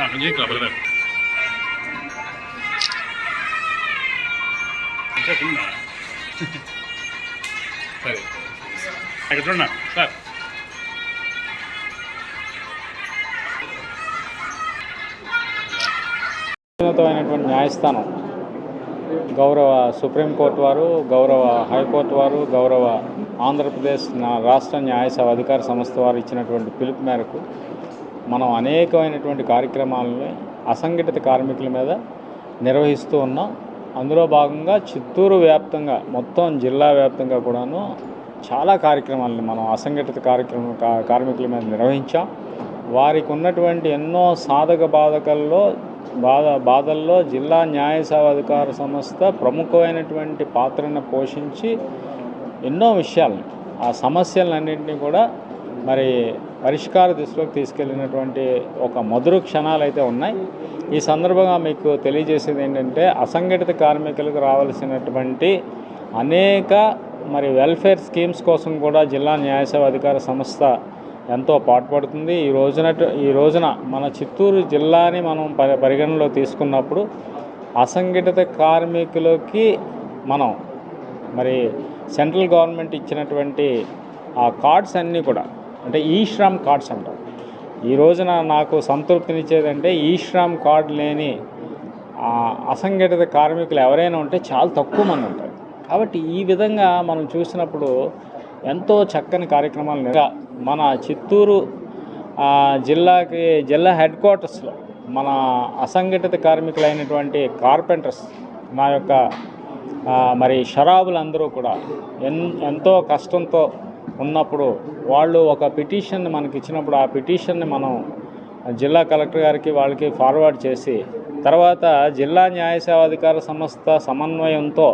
Ah, కొంచెం ఇక్కడ brother కొంచెం కింద. సరే. ఇక్కడ చూడన్నా సార్. ఉన్నతమైనటువంటి న్యాయస్థానం. గౌరవ సుప్రీంకోర్టు వారు గౌరవ హైకోర్టు వారు గౌరవ ఆంధ్రప్రదేశ్ రాష్ట్ర న్యాయసేవ అధికార సంస్థ వారు ఇచ్చినటువంటి పిలుపు మేరకు మనం అనేకమైనటువంటి కార్యక్రమాలని అసంఘటిత కార్మికుల మీద నిర్వహిస్తూ ఉన్నాం. అందులో భాగంగా చిత్తూరు వ్యాప్తంగా మొత్తం జిల్లా వ్యాప్తంగా కూడాను చాలా కార్యక్రమాలని మనం అసంఘటిత కార్యక్రమం కా- కార్మికుల మీద నిర్వహించాం. వారికి ఉన్నటువంటి ఎన్నో సాధక బాధకల్లో బాధ బాధల్లో జిల్లా న్యాయసవా అధికార సంస్థ ప్రముఖమైనటువంటి పాత్రను పోషించి ఎన్నో విషయాలను ఆ సమస్యలన్నింటినీ కూడా మరి పరిష్కార దిశలోకి తీసుకెళ్ళినటువంటి ఒక మధుర క్షణాలు అయితే ఉన్నాయి. ఈ సందర్భంగా మీకు తెలియజేసేది ఏంటంటే అసంఘటిత కార్మికులకు రావాల్సినటువంటి అనేక మరి వెల్ఫేర్ స్కీమ్స్ కోసం కూడా జిల్లా న్యాయసేవ అధికార సంస్థ ఎంతో పాటుపడుతుంది. ఈ రోజున ఈ రోజున మన చిత్తూరు జిల్లాని మనం పరిగణలో తీసుకున్నప్పుడు అసంఘటిత కార్మికులకి మనం మరి సెంట్రల్ గవర్నమెంట్ ఇచ్చినటువంటి ఆ కార్డ్స్ అన్నీ కూడా అంటే ఈ శ్రమ్ కార్డ్స్ అంటారు ఈ రోజున నాకు సంతృప్తినిచ్చేదంటే ఈ శ్రమ్ కార్డు లేని అసంఘటిత కార్మికులు ఎవరైనా ఉంటే చాలా తక్కువ మంది ఉంటారు. కాబట్టి ఈ విధంగా మనం చూసినప్పుడు ఎంతో చక్కని కార్యక్రమాలు మన చిత్తూరు జిల్లాకి జిల్లా హెడ్ క్వార్టర్స్లో మన అసంఘటిత కార్మికులైనటువంటి కార్పెంటర్స్ మా యొక్క మరి షరాబులందరూ కూడా ఎన్ ఎంతో కష్టంతో ఉన్నప్పుడు వాళ్ళు ఒక పిటిషన్ మనకి ఇచ్చినప్పుడు ఆ పిటిషన్ని మనం జిల్లా కలెక్టర్ గారికి వాళ్ళకి ఫార్వర్డ్ చేసి తర్వాత జిల్లా న్యాయ సేవాధికార సంస్థ సమన్వయంతో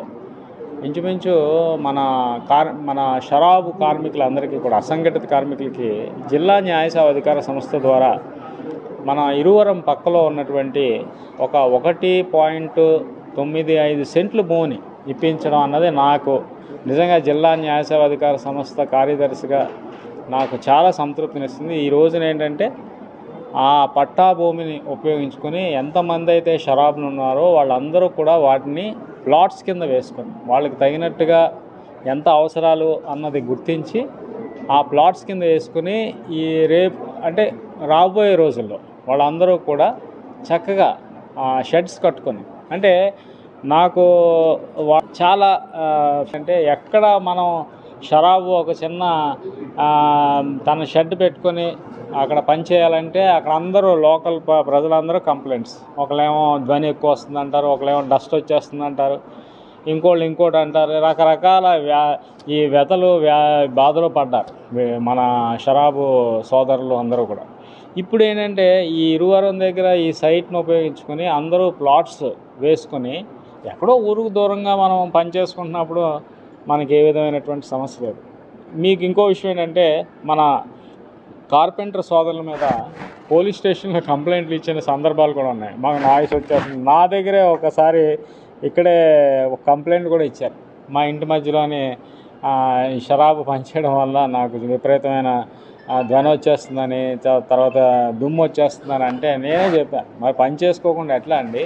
ఇంచుమించు మన కార్ మన షరాబు కార్మికులందరికీ కూడా అసంఘటిత కార్మికులకి జిల్లా న్యాయ సేవాధికార సంస్థ ద్వారా మన ఇరువరం పక్కలో ఉన్నటువంటి ఒక ఒకటి పాయింట్ తొమ్మిది ఐదు సెంట్లు భూమిని ఇప్పించడం అన్నది నాకు నిజంగా జిల్లా న్యాయసేవాధికార సంస్థ కార్యదర్శిగా నాకు చాలా సంతృప్తినిస్తుంది. ఈ రోజున ఏంటంటే ఆ పట్టా భూమిని ఉపయోగించుకొని ఎంతమంది అయితే షరాబులు ఉన్నారో వాళ్ళందరూ కూడా వాటిని ప్లాట్స్ కింద వేసుకొని వాళ్ళకి తగినట్టుగా ఎంత అవసరాలు అన్నది గుర్తించి ఆ ప్లాట్స్ కింద వేసుకుని ఈ రేపు అంటే రాబోయే రోజుల్లో వాళ్ళందరూ కూడా చక్కగా షెడ్స్ కట్టుకొని అంటే నాకు చాలా అంటే ఎక్కడ మనం షరాబు ఒక చిన్న తన షెడ్ పెట్టుకొని అక్కడ పని చేయాలంటే అక్కడ అందరూ లోకల్ ప- ప్రజలందరూ కంప్లైంట్స్. ఒకళ్ళేమో ధ్వని ఎక్కువ వస్తుంది అంటారు ఒకళ్ళేమో డస్ట్ వచ్చేస్తుంది అంటారు ఇంకోళ్ళు ఇంకోటి అంటారు. రకరకాల వ్యా ఈ వ్యతలు వ్యా బాధలు పడ్డారు మన షరాబు సోదరులు అందరూ కూడా. ఇప్పుడు ఏంటంటే ఈ ఇరువరం దగ్గర ఈ సైట్ను ఉపయోగించుకొని అందరూ ప్లాట్స్ వేసుకొని ఎక్కడో ఊరుకు దూరంగా మనం పని చేసుకుంటున్నప్పుడు మనకి ఏ విధమైనటువంటి సమస్య లేదు. మీకు ఇంకో విషయం ఏంటంటే మన కార్పెంటర్ సోదరుల మీద పోలీస్ స్టేషన్లో కంప్లైంట్లు ఇచ్చిన సందర్భాలు కూడా ఉన్నాయి. మాకు నాయిస్ వచ్చేస్తుంది. నా దగ్గరే ఒకసారి ఇక్కడే ఒక కంప్లైంట్ కూడా ఇచ్చారు. మా ఇంటి మధ్యలోని షరాబు పనిచేయడం వల్ల నాకు విపరీతమైన ధ్వని వచ్చేస్తుందని తర్వాత దుమ్ము వచ్చేస్తుందని అంటే నేనే చెప్పాను. మరి పని చేసుకోకుండా ఎట్లా అండి?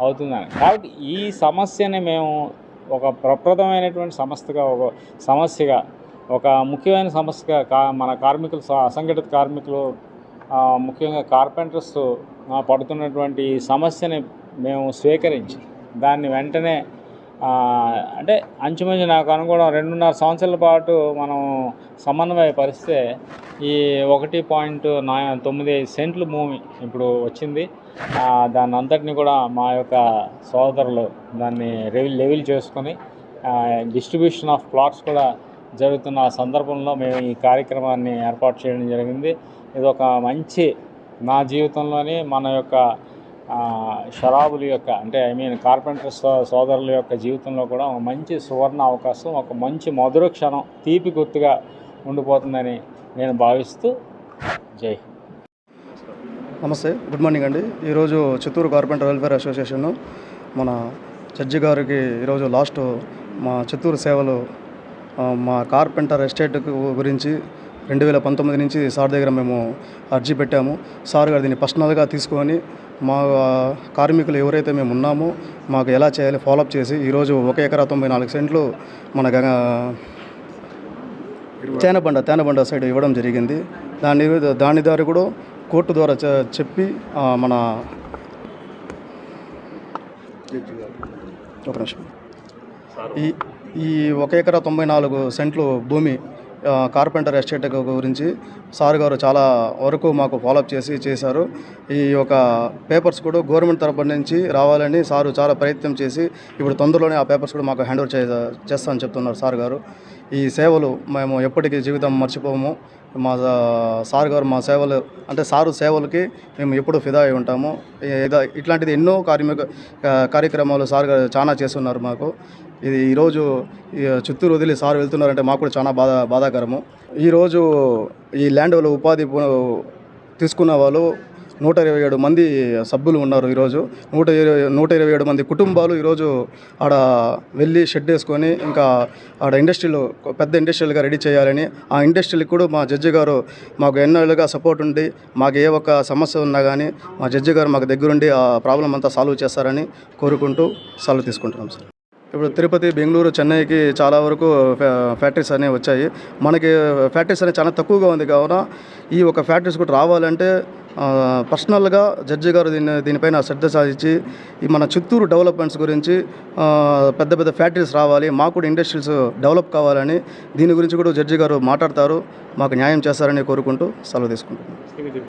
అవుతుందని. కాబట్టి ఈ సమస్యని మేము ఒక ప్రప్రదమైనటువంటి సమస్యగా ఒక సమస్యగా ఒక ముఖ్యమైన సమస్యగా కా మన కార్మికులు స- అసంఘటిత కార్మికులు ముఖ్యంగా కార్పెంటర్స్ పడుతున్నటువంటి ఈ సమస్యని మేము స్వీకరించి దాన్ని వెంటనే అంటే అంచుమించు నాకు అనుకోవడం రెండున్నర సంవత్సరాల పాటు మనం సమన్వయ పరిస్థితే ఈ ఒకటి పాయింట్ నా తొమ్మిది సెంట్లు భూమి ఇప్పుడు వచ్చింది. దాని అంతటిని కూడా మా యొక్క సోదరులు దాన్ని లెవెల్ లెవెల్ చేసుకొని డిస్ట్రిబ్యూషన్ ఆఫ్ ప్లాట్స్ కూడా జరుగుతున్న సందర్భంలో మేము ఈ కార్యక్రమాన్ని ఏర్పాటు చేయడం జరిగింది. ఇది ఒక మంచి నా జీవితంలోని మన యొక్క షరాబుల యొక్క అంటే ఐ మీన్ కార్పెంటర్ సో సోదరుల యొక్క జీవితంలో కూడా ఒక మంచి సువర్ణ అవకాశం ఒక మంచి మధుర క్షణం తీపి గుర్తుగా ఉండిపోతుందని నేను భావిస్తూ జై నమస్తే గుడ్ మార్నింగ్ అండి. ఈరోజు చిత్తూరు కార్పెంటర్ వెల్ఫేర్ అసోసియేషన్ మన జడ్జి గారికి ఈరోజు లాస్ట్ మా చిత్తూరు సేవలు మా కార్పెంటర్ ఎస్టేట్ గురించి రెండు వేల పంతొమ్మిది నుంచి సార్ దగ్గర మేము అర్జీ పెట్టాము. సార్ గారు దీన్ని పర్సనల్గా తీసుకొని మా కార్మికులు ఎవరైతే మేము ఉన్నామో మాకు ఎలా చేయాలి ఫాలోఅప్ చేసి ఈరోజు ఒక ఎకరా తొంభై నాలుగు సెంట్లు మన గంగ తేనబండ తేనబండ సైడ్ ఇవ్వడం జరిగింది. దాని దాని దారి కూడా కోర్టు ద్వారా చెప్పి మన ఒక నిమిషం. ఈ ఈ ఒక ఎకరా తొంభై నాలుగు సెంట్లు భూమి కార్పెంటర్ ఎస్టేట్ గురించి సార్ గారు చాలా వరకు మాకు ఫాలోఅప్ చేసి చేశారు. ఈ యొక్క పేపర్స్ కూడా గవర్నమెంట్ తరపు నుంచి రావాలని సారు చాలా ప్రయత్నం చేసి ఇప్పుడు తొందరలోనే ఆ పేపర్స్ కూడా మాకు హ్యాండ్ ఓవర్ చేస్తా చేస్తామని చెప్తున్నారు సార్ గారు. ఈ సేవలు మేము ఎప్పటికీ జీవితం మర్చిపోము. మా సార్ గారు మా సేవలు అంటే సారు సేవలకి మేము ఎప్పుడు ఫిదా అయి ఉంటాము. ఇట్లాంటిది ఎన్నో కార్మిక కార్యక్రమాలు సార్ గారు చాలా చేస్తున్నారు మాకు. ఇది ఈరోజు ఈ చిత్తూరు వదిలి సార్ వెళ్తున్నారంటే మాకు కూడా చాలా బాధ బాధాకరము. ఈరోజు ఈ ల్యాండ్ వాళ్ళు ఉపాధి తీసుకున్న వాళ్ళు నూట ఇరవై ఏడు మంది సభ్యులు ఉన్నారు ఈరోజు. నూట ఇరవై నూట ఇరవై ఏడు మంది కుటుంబాలు ఈరోజు ఆడ వెళ్ళి షెడ్ వేసుకొని ఇంకా ఆడ ఇండస్ట్రీలో పెద్ద ఇండస్ట్రియల్గా రెడీ చేయాలని ఆ ఇండస్ట్రీలకు కూడా మా జడ్జి గారు మాకు ఎన్నోళ్ళుగా సపోర్ట్ ఉండి మాకు ఏ ఒక్క సమస్య ఉన్నా కానీ మా జడ్జి గారు మాకు దగ్గరుండి ఆ ప్రాబ్లం అంతా సాల్వ్ చేస్తారని కోరుకుంటూ సాల్వ్ తీసుకుంటున్నాం సార్. ఇప్పుడు తిరుపతి బెంగళూరు చెన్నైకి చాలా వరకు ఫ్యాక్టరీస్ అనేవి వచ్చాయి. మనకి ఫ్యాక్టరీస్ అనేవి చాలా తక్కువగా ఉంది కావున ఈ ఒక ఫ్యాక్టరీస్ కూడా రావాలంటే పర్సనల్గా జడ్జి గారు దీన్ని దీనిపైన శ్రద్ధ సాధించి ఈ మన చిత్తూరు డెవలప్మెంట్స్ గురించి పెద్ద పెద్ద ఫ్యాక్టరీస్ రావాలి మాకు కూడా ఇండస్ట్రీస్ డెవలప్ కావాలని దీని గురించి కూడా జడ్జి గారు మాట్లాడతారు మాకు న్యాయం చేస్తారని కోరుకుంటూ సెలవు తీసుకుంటున్నాను